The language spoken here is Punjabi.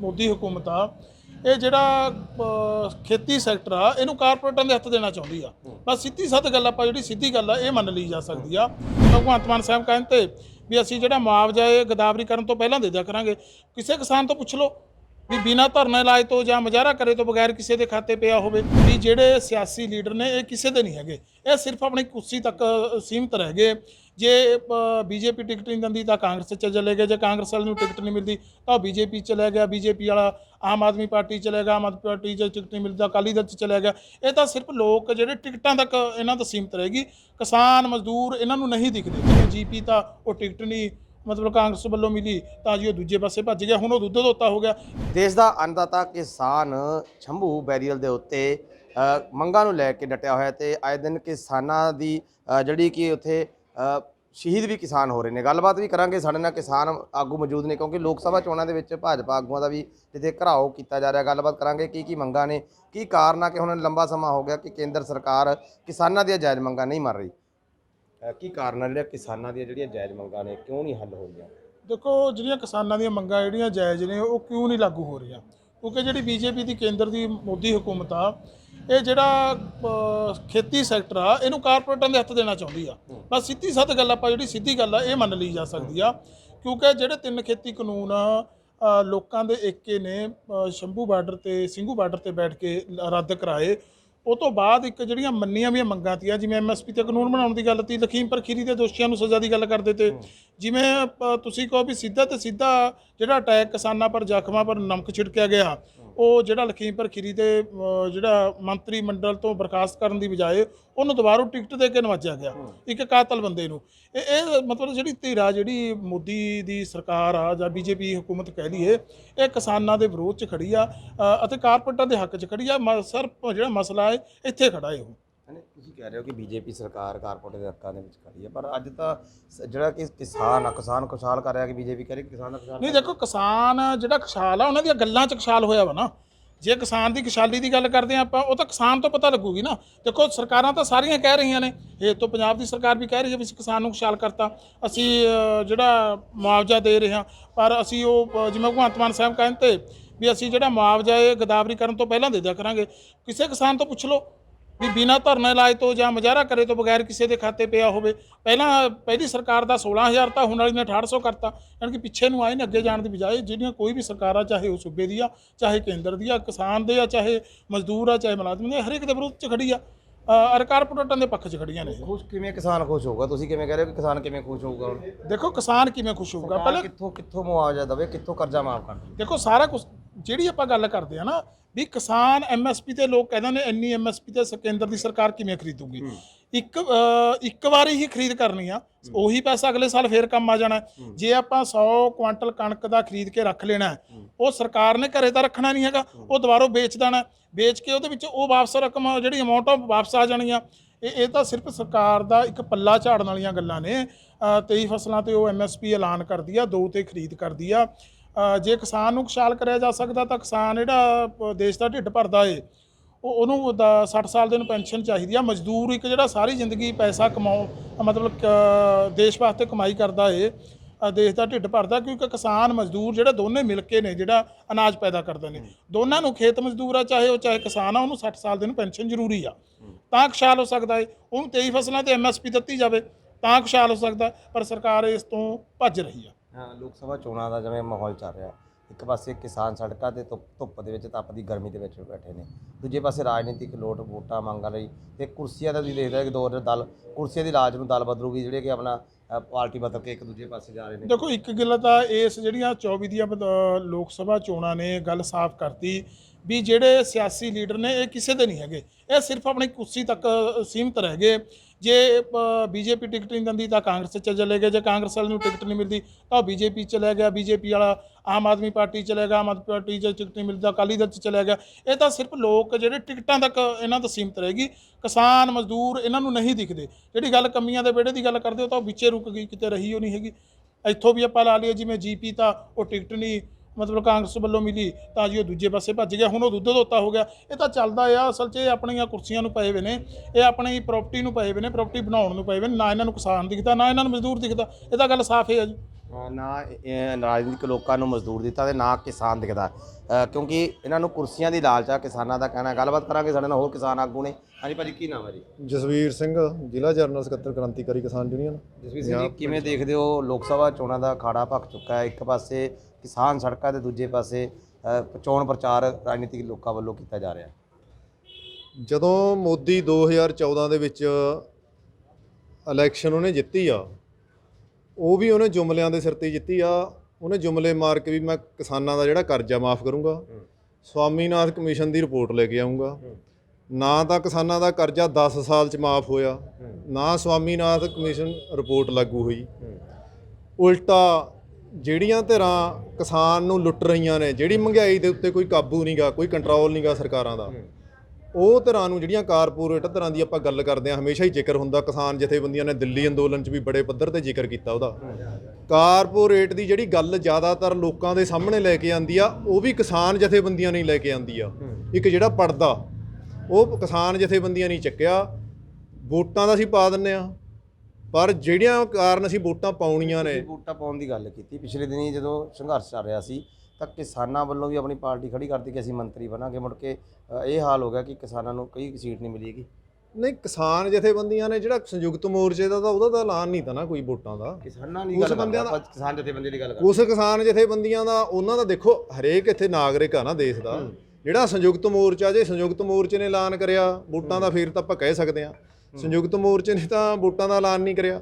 ਮੋਦੀ ਹਕੂਮਤ ਆ, ਇਹ ਜਿਹੜਾ ਖੇਤੀ ਸੈਕਟਰ ਆ, ਇਹਨੂੰ ਕਾਰਪੋਰੇਟਾਂ ਦੇ ਹੱਥ ਦੇਣਾ ਚਾਹੁੰਦੀ ਆ। ਬਸ ਸਿੱਧੀ ਸੱਤ ਗੱਲ ਆਪਾਂ ਜਿਹੜੀ ਸਿੱਧੀ ਗੱਲ ਆ, ਇਹ ਮੰਨ ਲਈ ਜਾ ਸਕਦੀ ਆ। ਭਗਵੰਤ ਮਾਨ ਸਾਹਿਬ ਕਹਿੰਦੇ ਵੀ ਅਸੀਂ ਜਿਹੜਾ ਮੁਆਵਜ਼ਾ ਇਹ ਗਦਾਵਰੀ ਕਰਨ ਤੋਂ ਪਹਿਲਾਂ ਦੇ ਦਿਆ ਕਰਾਂਗੇ। ਕਿਸੇ ਕਿਸਾਨ ਤੋਂ ਪੁੱਛ ਲਓ ਵੀ ਬਿਨਾਂ ਧਰਨਾ ਲਾਏ ਤੋਂ ਜਾਂ ਮੁਜ਼ਾਹਰਾ ਕਰੇ ਤੋਂ ਬਗੈਰ ਕਿਸੇ ਦੇ ਖਾਤੇ ਪਿਆ ਹੋਵੇ ਵੀ ਜਿਹੜੇ ਸਿਆਸੀ ਲੀਡਰ ਨੇ ਇਹ ਕਿਸੇ ਦੇ ਨਹੀਂ ਹੈਗੇ। ਇਹ ਸਿਰਫ ਆਪਣੀ ਕੁਰਸੀ ਤੱਕ ਅ, ਸੀਮਿਤ ਰਹਿ ਗਏ। ਜੇ ਬੀਜੇਪੀ ਟਿਕਟ ਨਹੀਂ ਦਿੰਦੀ ਤਾਂ ਕਾਂਗਰਸ 'ਚ ਚਲੇ ਗਏ। ਜੇ ਕਾਂਗਰਸ ਵਾਲੇ ਨੂੰ ਟਿਕਟ ਨਹੀਂ ਮਿਲਦੀ ਤਾਂ ਬੀਜੇਪੀ ਚਲੇ ਗਿਆ। ਬੀਜੇਪੀ ਵਾਲਾ ਆਮ ਆਦਮੀ ਪਾਰਟੀ ਚਲੇ ਗਿਆ ਆਮ ਆਦਮੀ ਪਾਰਟੀ 'ਚ ਟਿਕਟ ਨਹੀਂ ਮਿਲਦਾ ਅਕਾਲੀ ਦਲ 'ਚ ਚਲੇ ਗਿਆ। ਇਹ ਤਾਂ ਸਿਰਫ ਲੋਕ ਜਿਹੜੇ ਟਿਕਟਾਂ ਤੱਕ ਇਹਨਾਂ ਦਾ ਸੀਮਿਤ ਰਹੇਗੀ ਕਿਸਾਨ ਮਜ਼ਦੂਰ ਇਹਨਾਂ ਨੂੰ ਨਹੀਂ ਦਿਖਦੇ। ਜਿਵੇਂ ਜੀਪੀ ਤਾਂ ਉਹ ਟਿਕਟ ਨਹੀਂ ਮਤਲਬ ਕਾਂਗਰਸ ਵੱਲੋਂ ਮਿਲੀ, ਤਾਂ ਜੀ ਉਹ ਦੂਜੇ ਪਾਸੇ ਭੱਜ ਗਿਆ। ਹੁਣ ਉਹ ਦੁੱਧ ਧੋਤਾ ਹੋ ਗਿਆ। ਦੇਸ਼ ਦਾ ਅੰਨਦਾਤਾ ਕਿਸਾਨ ਛੰਭੂ ਬੈਰੀਅਲ ਦੇ ਉੱਤੇ ਮੰਗਾਂ ਨੂੰ ਲੈ ਕੇ ਡਟਿਆ ਹੋਇਆ ਤੇ ਆਏ ਦਿਨ ਕਿਸਾਨਾਂ ਦੀ ਜਿਹੜੀ ਕਿ ਉੱਥੇ ਸ਼ਹੀਦ ਵੀ ਕਿਸਾਨ ਹੋ ਰਹੇ ਨੇ। ਗੱਲਬਾਤ ਵੀ ਕਰਾਂਗੇ। ਸਾਡੇ ਨਾਲ ਕਿਸਾਨ ਆਗੂ ਮੌਜੂਦ ਨੇ, ਕਿਉਂਕਿ ਲੋਕ ਸਭਾ ਚੋਣਾਂ ਦੇ ਵਿੱਚ ਭਾਜਪਾ ਆਗੂਆਂ ਦਾ ਵੀ ਜਿੱਥੇ ਘਰਾਓ ਕੀਤਾ ਜਾ ਰਿਹਾ। ਗੱਲਬਾਤ ਕਰਾਂਗੇ ਕੀ ਕੀ ਮੰਗਾਂ ਨੇ, ਕੀ ਕਾਰਨ ਆ ਕਿ ਹੁਣ ਲੰਬਾ ਸਮਾਂ ਹੋ ਗਿਆ ਕਿ ਕੇਂਦਰ ਸਰਕਾਰ ਕਿਸਾਨਾਂ ਦੀਆਂ ਜਾਇਜ਼ ਮੰਗਾਂ ਨਹੀਂ ਮੰਨ ਰਹੀ। ਕੀ ਕਾਰਨ ਆ ਜਿਹੜੀਆਂ ਕਿਸਾਨਾਂ ਦੀਆਂ ਜਿਹੜੀਆਂ ਜਾਇਜ਼ ਮੰਗਾਂ ਨੇ ਕਿਉਂ ਨਹੀਂ ਹੱਲ ਹੋ ਰਹੀਆਂ? ਦੇਖੋ ਜਿਹੜੀਆਂ ਕਿਸਾਨਾਂ ਦੀਆਂ ਮੰਗਾਂ ਜਿਹੜੀਆਂ ਜਾਇਜ਼ ਨੇ ਉਹ ਕਿਉਂ ਨਹੀਂ ਲਾਗੂ ਹੋ ਰਹੀਆਂ? ਕਿਉਂਕਿ ਜਿਹੜੀ ਬੀਜੇਪੀ ਦੀ ਕੇਂਦਰ ਦੀ ਮੋਦੀ ਹਕੂਮਤ ਆ ਇਹ ਜਿਹੜਾ ਖੇਤੀ ਸੈਕਟਰ ਆ ਇਹਨੂੰ ਕਾਰਪੋਰੇਟਾਂ ਦੇ ਹੱਥ ਦੇਣਾ ਚਾਹੁੰਦੀ ਆ। ਬਸ ਸਿੱਧੀ ਸੱਤ ਗੱਲ ਆਪਾਂ ਜਿਹੜੀ ਸਿੱਧੀ ਗੱਲ ਆ ਇਹ ਮੰਨ ਲਈ ਜਾ ਸਕਦੀ ਆ। ਕਿਉਂਕਿ ਜਿਹੜੇ ਤਿੰਨ ਖੇਤੀ ਕਾਨੂੰਨ ਲੋਕਾਂ ਦੇ ਏਕੇ ਨੇ ਸ਼ੰਭੂ ਬਾਰਡਰ ਤੇ ਸਿੰਘੂ ਬਾਰਡਰ ਤੇ ਬੈਠ ਕੇ ਰੱਦ ਕਰਾਏ ਉਹ ਤੋਂ ਬਾਅਦ ਇੱਕ ਜਿਹੜੀਆਂ ਮੰਨੀਆਂ ਵੀਆਂ ਮੰਗਾਂ ਤੀਆਂ ਜਿਵੇਂ ਐਮਐਸਪੀ ਤੇ ਕਾਨੂੰਨ ਬਣਾਉਣ ਦੀ ਗੱਲ ਤੀ ਲਖੀਮਪੁਰ ਖੀਰੀ ਦੇ ਦੋਸ਼ੀਆਂ ਨੂੰ ਸਜ਼ਾ ਦੀ ਗੱਲ ਕਰਦੇ ਤੇ ਜਿਵੇਂ ਤੁਸੀਂ ਕਹੋ ਵੀ ਸਿੱਧਾ ਤੇ ਸਿੱਧਾ ਜਿਹੜਾ ਅਟੈਕ ਕਿਸਾਨਾਂ ਪਰ ਜ਼ਖਮਾਂ ਪਰ ਨਮਕ ਛਿੜਕਿਆ ਗਿਆ ਉਹ ਜਿਹੜਾ ਲਖੀਮਪੁਰ ਖੀਰੀ ਦੇ ਅ, ਜਿਹੜਾ ਮੰਤਰੀ ਮੰਡਲ ਤੋਂ ਬਰਖਾਸਤ ਕਰਨ ਦੀ ਬਜਾਏ ਉਹਨੂੰ ਦੁਬਾਰਾ ਟਿਕਟ ਦੇ ਕੇ ਨਵਾਜਿਆ ਗਿਆ ਇੱਕ ਕਾਤਲ ਬੰਦੇ ਨੂੰ। ਇਹ ਇਹ ਮਤਲਬ ਜਿਹੜੀ ਧਿਰਾ ਜਿਹੜੀ ਮੋਦੀ ਦੀ ਸਰਕਾਰ ਆ ਜਾਂ ਬੀਜੇਪੀ ਹਕੂਮਤ ਕਹਿ ਲਈਏ ਇਹ ਕਿਸਾਨਾਂ ਦੇ ਵਿਰੋਧ 'ਚ ਖੜੀ ਆ ਅ, ਅਤੇ ਕਾਰਪੋਰੇਟਾਂ ਦੇ ਹੱਕ 'ਚ ਖੜੀ ਆ ਮ- ਸਰ ਜਿਹੜਾ ਮਸਲਾ ਹੈ ਇੱਥੇ ਖੜਾ ਹੈ ਉਹ। ਤੁਸੀਂ ਕਹਿ ਰਹੇ ਹੋ ਕਿ ਬੀਜੇਪੀ ਸਰਕਾਰ ਕਾਰਪੋਰੇਟ ਦੇ ਹੱਕਾਂ ਦੇ ਵਿੱਚ ਖੜੀ ਹੈ ਪਰ ਅੱਜ ਤਾਂ ਸ- ਜਿਹੜਾ ਕਿ ਕਿਸਾਨ ਆ ਕਿਸਾਨ ਖੁਸ਼ਹਾਲ ਕਰ ਰਿਹਾ ਕਿ ਬੀਜੇਪੀ ਕਰੇ ਕਿਸਾਨ ਦਾ ਖੁਸ਼ਹਾਲ ਨਹੀਂ ਦੇਖੋ ਕਿਸਾਨ ਜਿਹੜਾ ਖੁਸ਼ਹਾਲ ਆ ਉਹਨਾਂ ਦੀਆਂ ਗੱਲਾਂ 'ਚ ਖੁਸ਼ਹਾਲ ਹੋਇਆ ਵਾ ਨਾ। ਜੇ ਕਿਸਾਨ ਦੀ ਖੁਸ਼ਹਾਲੀ ਦੀ ਗੱਲ ਕਰਦੇ ਆ ਆਪਾਂ ਉਹ ਤਾਂ ਕਿਸਾਨ ਤੋਂ ਪਤਾ ਲੱਗੂਗੀ ਨਾ। ਦੇਖੋ ਸਰਕਾਰਾਂ ਤਾਂ ਸਾਰੀਆਂ ਕਹਿ ਰਹੀਆਂ ਨੇ। ਇਹ ਤੋਂ ਪੰਜਾਬ ਦੀ ਸਰਕਾਰ ਵੀ ਕਹਿ ਰਹੀ ਹੈ ਵੀ ਅਸੀਂ ਕਿਸਾਨ ਨੂੰ ਖੁਸ਼ਹਾਲ ਕਰਤਾ। ਅਸੀਂ ਅ, ਜਿਹੜਾ ਮੁਆਵਜ਼ਾ ਦੇ ਰਹੇ ਹਾਂ ਪਰ ਅਸੀਂ ਉਹ ਅ, ਜਿਵੇਂ ਭਗਵੰਤ ਮਾਨ ਸਾਹਿਬ ਕਹਿੰਦੇ ਵੀ ਅਸੀਂ ਜਿਹੜਾ ਮੁਆਵਜ਼ਾ ਇਹ ਗਦਾਵਰੀ ਕਰਨ ਤੋਂ ਪਹਿਲਾਂ ਦੇ ਦਿਆ ਕਰਾਂਗੇ। ਕਿਸੇ ਕਿਸਾਨ ਤੋਂ ਪੁੱਛ ਲਓ। ਵੀ ਬਿਨਾਂ ਧਰਨਾ ਇਲਾਜ ਤੋਂ ਜਾਂ ਮੁਜ਼ਾਹਰਾ ਕਰੇ ਤੋਂ ਬਗੈਰ ਕਿਸੇ ਦੇ ਖਾਤੇ ਪਿਆ ਹੋਵੇ। ਪਹਿਲਾਂ ਪਹਿਲੀ ਸਰਕਾਰ ਦਾ 16000 ਤਾਂ ਹੁਣ ਵਾਲੀ ਨੇ 6800 ਕਰਤਾ। ਯਾਨੀ ਕਿ ਪਿੱਛੇ ਨੂੰ ਆਏ ਨੇ ਅੱਗੇ ਜਾਣ ਦੀ ਬਜਾਏ ਜਿਹੜੀਆਂ ਕੋਈ ਵੀ ਸਰਕਾਰ ਆ ਚਾਹੇ ਉਹ ਸੂਬੇ ਦੀ ਆ ਚਾਹੇ ਕੇਂਦਰ ਦੀ ਆ ਕਿਸਾਨ ਦੇ ਆ ਚਾਹੇ ਮਜ਼ਦੂਰ ਆ ਚਾਹੇ ਮੁਲਾਜ਼ਮ ਦੇ ਹਰ ਇੱਕ ਦੇ ਵਿਰੁੱਧ ਚ ਖੜੀ ਆ। ਅਰ ਕਾਰਪੋਰੇਟਾਂ ਦੇ ਪੱਖ 'ਚ ਖੜੀਆਂ ਨੇ। ਖੁਸ਼ ਕਿਵੇਂ ਕਿਸਾਨ ਖੁਸ਼ ਹੋਊਗਾ? ਤੁਸੀਂ ਕਿਵੇਂ ਕਹਿ ਰਹੇ ਹੋ ਕਿ ਕਿਸਾਨ ਕਿਵੇਂ ਖੁਸ਼ ਹੋਊਗਾ ਹੁਣ? ਦੇਖੋ ਕਿਸਾਨ ਕਿਵੇਂ ਖੁਸ਼ ਹੋਊਗਾ? ਪਹਿਲਾਂ ਕਿੱਥੋਂ ਕਿੱਥੋਂ ਮੁਆਵਜ਼ਾ ਦੇਵੇ? ਕਿੱਥੋਂ ਕਰਜ਼ਾ ਮਾਫ ਕਰ ਦੇਖੋ ਸਾਰਾ ਕੁਝ ਜਿਹੜੀ ਆਪਾਂ ਗੱਲ ਕਰਦੇ ਆ ਨਾ ਵੀ ਕਿਸਾਨ ਐਮਐਸਪੀ ਤੇ ਲੋਕ ਕਹਿੰਦੇ ਨੇ ਇੰਨੀ ਐਮਐਸਪੀ ਤੇ ਕੇਂਦਰ ਦੀ ਸਰਕਾਰ ਕਿਵੇਂ ਖਰੀਦੂਗੀ? ਇੱਕ ਇੱਕ ਵਾਰੀ ਹੀ ਖਰੀਦ ਕਰਨੀ ਆ ਉਹੀ ਪੈਸਾ ਅਗਲੇ ਸਾਲ ਫੇਰ ਕੰਮ ਆ ਜਾਣਾ। ਜੇ ਆਪਾਂ 100 ਕੁਆਂਟਲ ਕਣਕ ਦਾ ਖਰੀਦ ਕੇ ਰੱਖ ਲੈਣਾ ਉਹ ਸਰਕਾਰ ਨੇ ਘਰੇ ਤਾਂ ਰੱਖਣਾ ਨਹੀਂ ਹੈਗਾ ਉਹ ਦੁਬਾਰਾ ਵੇਚ ਦੇਣਾ। ਵੇਚ ਕੇ ਉਹਦੇ ਵਿੱਚ ਉਹ ਵਾਪਸ ਰਕਮ ਜਿਹੜੀ ਅਮਾਉਂਟ ਆ ਵਾਪਸ ਆ ਜਾਣੀ ਆ ਇਹ ਇਹ ਤਾਂ ਸਿਰਫ ਸਰਕਾਰ ਦਾ ਇੱਕ ਪੱਲਾ ਝਾੜਨ ਵਾਲੀਆਂ ਗੱਲਾਂ ਨੇ। ਅ, 23 ਫਸਲਾਂ ਤੇ ਉਹ ਐਮਐਸਪੀ ਐਲਾਨ ਕਰਦੀ ਆ ਦੋ ਤੇ ਖਰੀਦ ਕਰਦੀ ਆ। ਜੇ ਕਿਸਾਨ ਨੂੰ ਖੁਸ਼ਹਾਲ ਕਰਿਆ ਜਾ ਸਕਦਾ ਤਾਂ ਕਿਸਾਨ ਜਿਹੜਾ ਦੇਸ਼ ਦਾ ਢਿੱਡ ਭਰਦਾ ਏ, ਉਹ ਉਹਨੂੰ ਦਾ 60 ਸਾਲ ਦੇ ਨੂੰ ਪੈਨਸ਼ਨ ਚਾਹੀਦੀ ਆ। ਮਜ਼ਦੂਰ ਇੱਕ ਜਿਹੜਾ ਸਾਰੀ ਜ਼ਿੰਦਗੀ ਪੈਸਾ ਕਮਾਉ, ਮਤਲਬ ਕ- ਦੇਸ਼ ਵਾਸਤੇ ਕਮਾਈ ਕਰਦਾ ਏ ਦੇਸ਼ ਦਾ ਢਿੱਡ ਭਰਦਾ ਕਿਉਂਕਿ ਕਿਸਾਨ, ਮਜ਼ਦੂਰ ਜਿਹੜਾ ਦੋਨੇ ਮਿਲ ਕੇ ਨੇ, ਜਿਹੜਾ ਅਨਾਜ ਪੈਦਾ ਕਰਦੇ ਨੇ। ਦੋਨਾਂ ਨੂੰ ਖੇਤ ਮਜ਼ਦੂਰ ਆ, ਚਾਹੇ ਉਹ, ਚਾਹੇ ਕਿਸਾਨ ਆ, ਉਹਨੂੰ 60 ਸਾਲ ਦੇ ਨੂੰ ਪੈਨਸ਼ਨ ਜ਼ਰੂਰੀ ਆ। ਤਾਂ ਖੁਸ਼ਹਾਲ ਹੋ ਸਕਦਾ ਏ। ਉਹਨੂੰ 23 ਫਸਲਾਂ ਤੇ ਐਮਐਸਪੀ ਦਿੱਤੀ ਜਾਵੇ, ਤਾਂ ਖੁਸ਼ਹਾਲ ਹੋ ਸਕਦਾ, ਪਰ ਸਰਕਾਰ ਇਸ ਤੋਂ ਭੱਜ ਰਹੀ ਆ। ਲੋਕ ਸਭਾ ਚੋਣਾਂ ਦਾ ਜਿਵੇਂ ਮਾਹੌਲ ਚੱਲ ਰਿਹਾ ਇੱਕ ਪਾਸੇ ਕਿਸਾਨ ਸੜਕਾਂ ਤੇ ਧੁੱਪ ਧੁੱਪ ਦੇ ਵਿੱਚ ਤਪਦੀ ਗਰਮੀ ਦੇ ਵਿੱਚ ਬੈਠੇ ਨੇ। ਦੂਜੇ ਪਾਸੇ ਰਾਜਨੀਤਿਕ ਲੋਟ ਵੋਟਾਂ ਮੰਗਾਂ ਲਈ ਤੇ ਕੁਰਸੀਆਂ ਦਾ ਤੁਸੀਂ ਦੇਖਦੇ ਹੋ ਕਿ ਦੋ ਦਲ, ਕੁਰਸੀਆਂ ਦੀ ਲਾਜ ਨੂੰ ਦਲ ਬਦਲੂਗੀ, ਜਿਹੜੇ ਕਿ ਆਪਣਾ ਪਾਰਟੀ ਬਦਲ ਕੇ ਇੱਕ ਦੂਜੇ ਪਾਸੇ ਜਾ ਰਹੇ ਨੇ। ਦੇਖੋ, ਇੱਕ ਗੱਲ ਤਾਂ ਇਸ ਜਿਹੜੀਆਂ 24 ਦੀਆਂ ਲੋਕ ਸਭਾ ਚੋਣਾਂ ਨੇ ਗੱਲ ਸਾਫ਼ ਕਰਤੀ ਵੀ ਜਿਹੜੇ ਸਿਆਸੀ ਲੀਡਰ ਨੇ, ਇਹ ਕਿਸੇ ਦੇ ਨਹੀਂ ਹੈਗੇ। ਇਹ ਸਿਰਫ ਆਪਣੀ ਕੁਰਸੀ ਤੱਕ ਸੀਮਿਤ ਰਹਿ ਗਏ। ਜੇ ਬੀਜੇਪੀ ਟਿਕਟ ਨਹੀਂ ਦਿੰਦੀ ਤਾਂ ਕਾਂਗਰਸ 'ਚ ਚਲੇ ਗਏ। ਜੇ ਕਾਂਗਰਸ ਵਾਲੇ ਨੂੰ ਟਿਕਟ ਨਹੀਂ ਮਿਲਦੀ ਤਾਂ ਬੀਜੇਪੀ ਚਲੇ ਗਿਆ। ਬੀਜੇਪੀ ਵਾਲਾ ਆਮ ਆਦਮੀ ਪਾਰਟੀ ਚਲੇ ਗਿਆ, ਆਮ ਆਦਮੀ ਪਾਰਟੀ 'ਚ ਟਿਕਟ ਨਹੀਂ ਮਿਲਦਾ ਅਕਾਲੀ ਦਲ 'ਚ ਚਲੇ ਗਿਆ। ਇਹ ਤਾਂ ਸਿਰਫ ਲੋਕ ਜਿਹੜੇ ਟਿਕਟਾਂ ਤੱਕ ਇਹਨਾਂ ਦਾ ਸੀਮਿਤ ਰਹੇਗੀ। ਕਿਸਾਨ, ਮਜ਼ਦੂਰ ਇਹਨਾਂ ਨੂੰ ਨਹੀਂ ਦਿਖਦੇ। ਜਿਹੜੀ ਗੱਲ ਕਮੀਆਂ ਦੇ ਵਿਹੜੇ ਦੀ ਗੱਲ ਕਰਦੇ ਹੋ ਤਾਂ ਉਹ ਵਿੱਚੇ ਰੁਕ ਗਈ, ਕਿਤੇ ਰਹੀ ਉਹ ਨਹੀਂ ਹੈਗੀ। ਇੱਥੋਂ ਵੀ ਆਪਾਂ ਲਾ ਲਈਏ, ਜਿਵੇਂ ਜੀਪੀ ਤਾਂ ਉਹ ਟਿਕਟ ਨਹੀਂ ਮਤਲਬ ਕਾਂਗਰਸ ਵੱਲੋਂ ਮਿਲੀ ਤਾਂ ਜੀ ਉਹ ਦੂਜੇ ਪਾਸੇ ਭੱਜ ਗਿਆ। ਹੁਣ ਉਹ ਦੁੱਧ ਧੋਤਾ ਹੋ ਗਿਆ। ਇਹ ਤਾਂ ਚੱਲਦਾ ਆ। ਅਸਲ 'ਚ ਇਹ ਆਪਣੀਆਂ ਕੁਰਸੀਆਂ ਨੂੰ ਪਏ ਹੋਏ ਨੇ। ਇਹ ਆਪਣੀ ਪ੍ਰਾਪਰਟੀ ਨੂੰ ਪਏ ਹੋਏ ਨੇ। ਪ੍ਰਾਪਰਟੀ ਬਣਾਉਣ ਨੂੰ ਪਏ ਹੋਏ ਨੇ। ਨਾ ਇਹਨਾਂ ਨੂੰ ਕਿਸਾਨ ਦਿਖਦਾ, ਨਾ ਇਹਨਾਂ ਨੂੰ ਮਜ਼ਦੂਰ ਦਿਖਦਾ। ਇਹ ਤਾਂ ਗੱਲ ਸਾਫ਼ ਹੈ ਜੀ। ਨਾ ਇਹ ਰਾਜਨੀਤਿਕ ਲੋਕਾਂ ਨੂੰ ਮਜ਼ਦੂਰ ਦਿੱਤਾ ਤੇ ਨਾ ਕਿਸਾਨ ਦਿਖਦਾ। ਅ, ਕਿਉਂਕਿ ਇਹਨਾਂ ਨੂੰ ਕੁਰਸੀਆਂ ਦੀ ਲਾਲਚ ਆ ਕਿਸਾਨਾਂ ਦਾ ਕਹਿਣਾ ਗੱਲਬਾਤ ਕਰਾਂਗੇ ਸਾਡੇ ਨਾਲ ਹੋਰ ਕਿਸਾਨ ਆਗੂ ਨੇ। ਹਾਂਜੀ ਭਾਜੀ ਕੀ ਨਾਮ ਹੈ ਜੀ? ਜਸਵੀਰ ਸਿੰਘ ਜ਼ਿਲ੍ਹਾ ਜਰਨਲ ਸਕੱਤਰ ਕ੍ਰਾਂਤੀਕਾਰੀ ਕਿਸਾਨ ਯੂਨੀਅਨ। ਜਸਵੀਰ ਸਿੰਘ ਜੀ ਕਿਵੇਂ ਦੇਖਦੇ ਹੋ? ਲੋਕ ਸਭਾ ਚੋਣਾਂ ਦਾ ਅਖਾੜਾ ਭਖ ਚੁੱਕਾ ਹੈ। ਇੱਕ ਪਾਸੇ ਕਿਸਾਨ ਸੜਕਾਂ ਤੇ ਦੂਜੇ ਪਾਸੇ ਅ, ਚੋਣ ਪ੍ਰਚਾਰ ਰਾਜਨੀਤਿਕ ਲੋਕਾਂ ਵੱਲੋਂ ਕੀਤਾ ਜਾ ਰਿਹਾ। ਹੈ ਜਦੋਂ ਮੋਦੀ 2014 ਦੇ ਵਿੱਚ ਇਲੈਕਸ਼ਨ ਉਹਨੇ ਜਿੱਤੀ ਆ ਉਹ ਵੀ ਉਹਨੇ ਜੁਮਲਿਆਂ ਦੇ ਸਿਰ ਤੇ ਜਿੱਤੀ ਆ। ਉਹਨੇ ਜੁਮਲੇ ਮਾਰ ਕੇ ਵੀ ਮੈਂ ਕਿਸਾਨਾਂ ਦਾ ਜਿਹੜਾ ਕਰਜ਼ਾ ਮਾਫ ਕਰੂੰਗਾ। ਸਵਾਮੀਨਾਥਨ ਕਮਿਸ਼ਨ ਦੀ ਰਿਪੋਰਟ ਲੈ ਕੇ ਆਉਂਗਾ ਨਾ ਤਾਂ ਕਿਸਾਨਾਂ ਦਾ ਕਰਜ਼ਾ 10 ਸਾਲ ਚ ਮਾਫ ਹੋਇਆ ਨਾ ਸਵਾਮੀਨਾਥਨ ਕਮਿਸ਼ਨ ਰਿਪੋਰਟ ਲਾਗੂ ਹੋਈ। ਉਲਟਾ ਜਿਹੜੀਆਂ ਧਿਰਾਂ ਕਿਸਾਨ ਨੂੰ ਲੁੱਟ ਰਹੀਆਂ ਨੇ ਜਿਹੜੀ ਮਹਿੰਗਾਈ ਦੇ ਉੱਤੇ ਕੋਈ ਕਾਬੂ ਨਹੀਂਗਾ ਕੋਈ ਕੰਟਰੋਲ ਨਹੀਂਗਾ ਸਰਕਾਰਾਂ ਦਾ ਉਹ ਤਰ੍ਹਾਂ ਨੂੰ ਜਿਹੜੀਆਂ ਕਾਰਪੋਰੇਟ ਤਰ੍ਹਾਂ ਦੀ ਆਪਾਂ ਗੱਲ ਕਰਦੇ ਆ ਹਮੇਸ਼ਾ ਹੀ ਜ਼ਿਕਰ ਹੁੰਦਾ ਕਿਸਾਨ ਜਥੇਬੰਦੀਆਂ ਨੇ ਦਿੱਲੀ ਅੰਦੋਲਨ 'ਚ ਵੀ ਬੜੇ ਪੱਧਰ ਤੇ ਜ਼ਿਕਰ ਕੀਤਾ ਉਹਦਾ। ਕਾਰਪੋਰੇਟ ਦੀ ਜਿਹੜੀ ਗੱਲ ਜ਼ਿਆਦਾਤਰ ਲੋਕਾਂ ਦੇ ਸਾਹਮਣੇ ਲੈ ਕੇ ਆਂਦੀ ਆ, ਉਹ ਵੀ ਕਿਸਾਨ ਜਥੇਬੰਦੀਆਂ ਨਹੀਂ ਲੈ ਕੇ ਆਂਦੀ ਆ। ਇੱਕ ਜਿਹੜਾ ਪਰਦਾ, ਉਹ ਕਿਸਾਨ ਜਥੇਬੰਦੀਆਂ ਨਹੀਂ ਚੱਕਿਆ। ਵੋਟਾਂ ਦਾ ਅਸੀਂ ਪਾ ਦਿੰਨੇ ਆ ਪਰ ਜਿਹੜੀਆਂ ਕਾਰਨ ਅਸੀਂ ਵੋਟਾਂ ਪਾਉਣੀਆਂ ਨੇ ਵੋਟਾਂ ਪਾਉਣ ਦੀ ਗੱਲ ਕੀਤੀ। ਪਿਛਲੇ ਦਿਨੀ ਜਦੋਂ ਸੰਘਰਸ਼ ਚੱਲ ਰਿਹਾ ਸੀ ਤਾਂ ਕਿਸਾਨਾਂ ਵੱਲੋਂ ਵੀ ਆਪਣੀ ਪਾਰਟੀ ਖੜੀ ਕਰਤੀ ਕਿ ਅਸੀਂ ਮੰਤਰੀ ਬਣਾਂਗੇ। ਮੁੜ ਕੇ ਅ, ਇਹ ਹਾਲ ਹੋ ਗਿਆ ਕਿ ਕਿਸਾਨਾਂ ਨੂੰ ਕੋਈ ਸੀਟ ਨਹੀਂ ਮਿਲੇਗੀ ਨਹੀਂ ਕਿਸਾਨ ਜਥੇਬੰਦੀਆਂ ਨੇ ਜਿਹੜਾ ਸੰਯੁਕਤ ਮੋਰਚੇ ਦਾ ਤਾਂ ਉਹਦਾ ਤਾਂ ਐਲਾਨ ਨਹੀਂ ਤਾਂ ਨਾ ਕੋਈ ਵੋਟਾਂ ਦਾ। ਕਿਸਾਨਾਂ ਦੀ ਉਸ ਗੱਲ ਬੰਦਿਆਂ ਬੰਦਿਆਂ ਦਾ- ਕਿਸਾਨ ਜਥੇਬੰਦੀ ਦੀ ਗੱਲ ਕਰ ਉਸ ਕਿਸਾਨ ਜਥੇਬੰਦੀਆਂ ਦਾ ਉਹਨਾਂ ਦਾ ਦੇਖੋ ਹਰੇਕ ਇੱਥੇ ਨਾਗਰਿਕ ਆ ਨਾ ਦੇਸ਼ ਦਾ। ਜਿਹੜਾ ਸੰਯੁਕਤ ਮੋਰਚਾ ਜੇ ਸੰਯੁਕਤ ਮੋਰਚੇ ਨੇ ਐਲਾਨ ਕਰਿਆ ਵੋਟਾਂ ਦਾ ਫਿਰ ਤਾਂ ਆਪਾਂ ਕਹਿ ਸਕਦੇ ਆ ਸੰਯੁਕਤ ਮੋਰਚੇ ਨੇ ਤਾਂ ਵੋਟਾਂ ਦਾ ਐਲਾਨ ਨਹੀਂ ਕਰਿਆ।